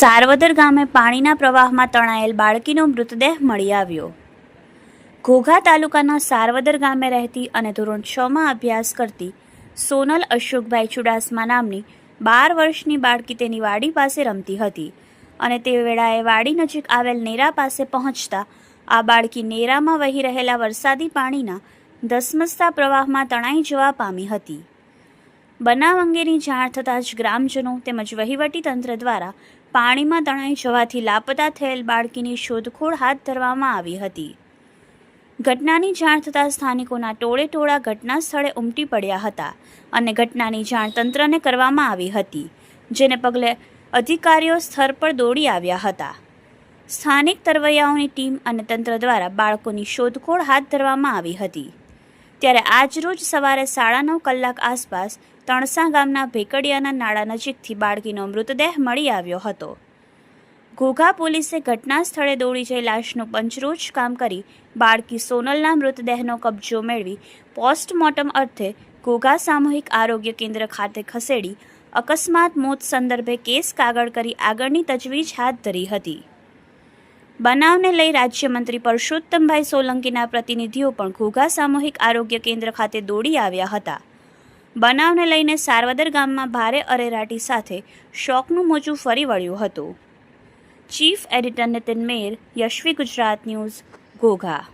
સારવદર ગામે પાણીના પ્રવાહમાં તણાયેલ બાળકીનો મૃતદેહ મળી આવ્યો. ઘોઘા તાલુકાના સારવદર ગામે રહેતી અને ધોરણ છમાં અભ્યાસ કરતી સોનલ અશોકભાઈ ચુડાસમા નામની બાર વર્ષની બાળકી તેની વાડી પાસે રમતી હતી અને તે વેળાએ વાડી નજીક આવેલ નેરા પાસે પહોંચતા આ બાળકી નેરામાં વહી રહેલા વરસાદી પાણીના ધસમસતા પ્રવાહમાં તણાઈ જવા પામી હતી. બનાવ અંગેની જાણ થતાં જ ગ્રામજનો તેમજ વહીવટી તંત્ર દ્વારા પાણીમાં તણાઈ જવાથી લાપતા થયેલ બાળકીની શોધખોળ હાથ ધરવામાં આવી હતી. ઘટનાની જાણ થતાં સ્થાનિકોના ટોળે ટોળા ઘટના સ્થળે ઉમટી પડ્યા હતા અને ઘટનાની જાણ તંત્રને કરવામાં આવી હતી, જેને પગલે અધિકારીઓ સ્થળ પર દોડી આવ્યા હતા. સ્થાનિક તરવૈયાઓની ટીમ અને તંત્ર દ્વારા બાળકોની શોધખોળ હાથ ધરવામાં આવી હતી. ત્યારે આજરોજ સવારે સાડા નવ કલાક આસપાસ તણસા ગામના ભેકડિયાના નાળા નજીકથી બાળકીનો મૃતદેહ મળી આવ્યો હતો. ઘોઘા પોલીસે ઘટના સ્થળે દોડી જઈ લાશનું પંચરોજ કામ કરી બાળકી સોનલના મૃતદેહનો કબજો મેળવી પોસ્ટમોર્ટમ અર્થે ઘોઘા સામૂહિક આરોગ્ય કેન્દ્ર ખાતે ખસેડી અકસ્માત મોત સંદર્ભે કેસ કાગળ કરી આગળની તજવીજ હાથ ધરી હતી. બનાવને લઈ રાજ્યમંત્રી પરસોત્તમભાઈ સોલંકીના પ્રતિનિધિઓ પણ ઘોઘા સામૂહિક આરોગ્ય કેન્દ્ર ખાતે દોડી આવ્યા હતા. બનાવને લઈને સારવદર ગામમાં ભારે અરેરાટી સાથે શોકનું મોજું ફરી વળ્યું હતું. Chief editor Nitin Mer Yashvi Gujarat news, Ghogha.